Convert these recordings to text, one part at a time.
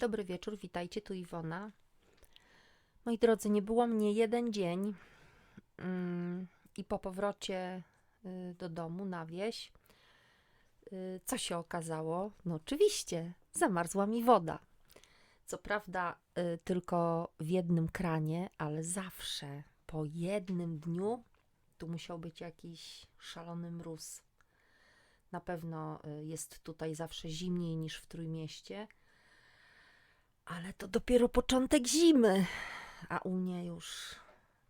Dobry wieczór, witajcie, tu Iwona. Moi drodzy, nie było mnie jeden dzień mm, i po powrocie y, do domu na wieś, y, co się okazało? No oczywiście, zamarzła mi woda. Co prawda y, tylko w jednym kranie, ale zawsze po jednym dniu tu musiał być jakiś szalony mróz. Na pewno jest tutaj zawsze zimniej niż w Trójmieście. Ale to dopiero początek zimy, a u mnie już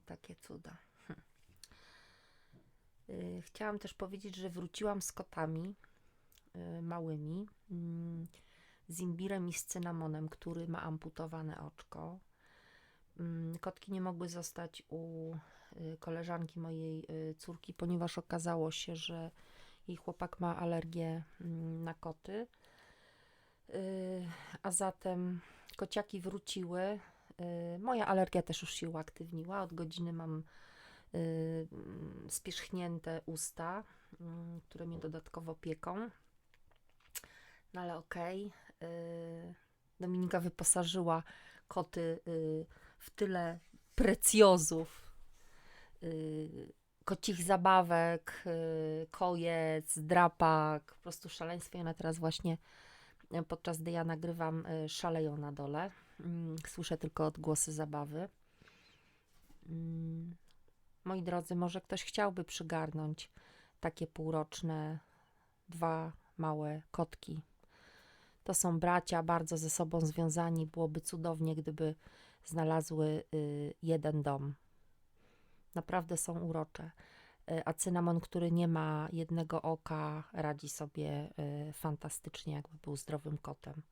takie cuda. Hm. Y, Chciałam też powiedzieć, że wróciłam z kotami y, małymi, mm, z imbirem i z cynamonem, który ma amputowane oczko. Mm, Kotki nie mogły zostać u y, koleżanki mojej córki, ponieważ okazało się, że jej chłopak ma alergię mm, na koty. A zatem kociaki wróciły. Y, Moja alergia też już się uaktywniła. Od godziny mam y, spierzchnięte usta, mm, które mnie dodatkowo pieką. No ale okej. y, Dominika wyposażyła koty y, w tyle precjozów, y, kocich zabawek, y, kojec, drapak, po prostu szaleństwo. I ona teraz właśnie podczas gdy ja nagrywam, y, szaleją na dole. Mm, Słyszę tylko odgłosy zabawy. Mm, Moi drodzy, może ktoś chciałby przygarnąć takie półroczne, dwa małe kotki. To są bracia, bardzo ze sobą związani. Byłoby cudownie, gdyby znalazły y, jeden dom. Naprawdę są urocze. Y, A cynamon, który nie ma jednego oka, radzi sobie y, fantastycznie, jakby był zdrowym kotem.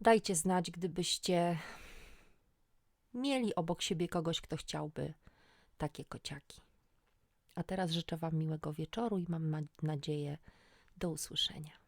Dajcie znać, gdybyście mieli obok siebie kogoś, kto chciałby takie kociaki. A teraz życzę Wam miłego wieczoru i mam ma- nadzieję do usłyszenia.